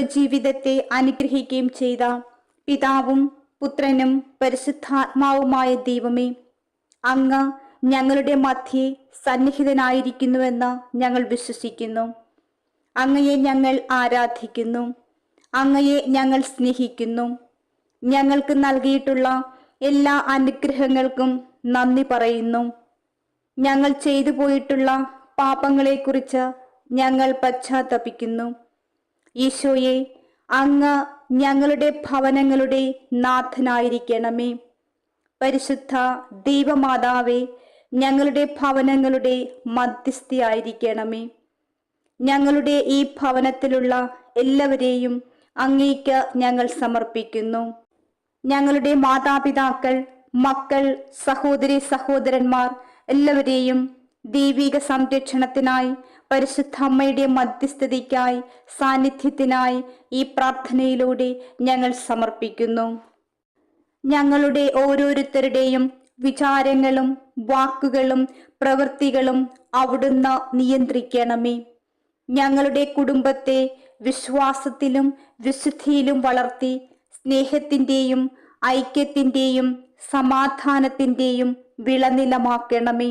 ജീവിതത്തെ അനുഗ്രഹിക്കുകയും ചെയ്ത പിതാവും പുത്രനും പരിശുദ്ധാത്മാവുമായ ദൈവമേ അങ്ങ് ഞങ്ങളുടെ മധ്യേ സന്നിഹിതനായിരിക്കുന്നുവെന്ന് ഞങ്ങൾ വിശ്വസിക്കുന്നു. അങ്ങയെ ഞങ്ങൾ ആരാധിക്കുന്നു. അങ്ങയെ ഞങ്ങൾ സ്നേഹിക്കുന്നു. ഞങ്ങൾക്ക് നൽകിയിട്ടുള്ള എല്ലാ അനുഗ്രഹങ്ങൾക്കും നന്ദി പറയുന്നു. ഞങ്ങൾ ചെയ്തു പോയിട്ടുള്ള പാപങ്ങളെക്കുറിച്ച് ഞങ്ങൾ പശ്ചാത്തപിക്കുന്നു. ഈശോയെ അങ്ങ് ഞങ്ങളുടെ ഭവനങ്ങളുടെ നാഥനായിരിക്കണമേ. പരിശുദ്ധ ദൈവമാതാവേ ഞങ്ങളുടെ ഭവനങ്ങളുടെ മധ്യസ്ഥയായിരിക്കണമേ. ഞങ്ങളുടെ ഈ ഭവനത്തിലുള്ള എല്ലാവരെയും അങ്ങേക്ക് ഞങ്ങൾ സമർപ്പിക്കുന്നു. ഞങ്ങളുടെ മാതാപിതാക്കൾ മക്കൾ സഹോദരി സഹോദരന്മാർ എല്ലാവരെയും ദൈവിക സംരക്ഷണത്തിനായി പരിശുദ്ധ അമ്മയുടെ മധ്യസ്ഥതയ്ക്കായി സാന്നിധ്യത്തിനായി ഈ പ്രാർത്ഥനയിലൂടെ ഞങ്ങൾ സമർപ്പിക്കുന്നു. ഞങ്ങളുടെ ഓരോരുത്തരുടെയും വിചാരങ്ങളും വാക്കുകളും പ്രവൃത്തികളും അവിടുന്ന് നിയന്ത്രിക്കണമേ. ഞങ്ങളുടെ കുടുംബത്തെ വിശ്വാസത്തിലും വിശുദ്ധിയിലും വളർത്തി സ്നേഹത്തിന്റെയും ഐക്യത്തിന്റെയും സമാധാനത്തിന്റെയും വിളനിലമാക്കണമേ.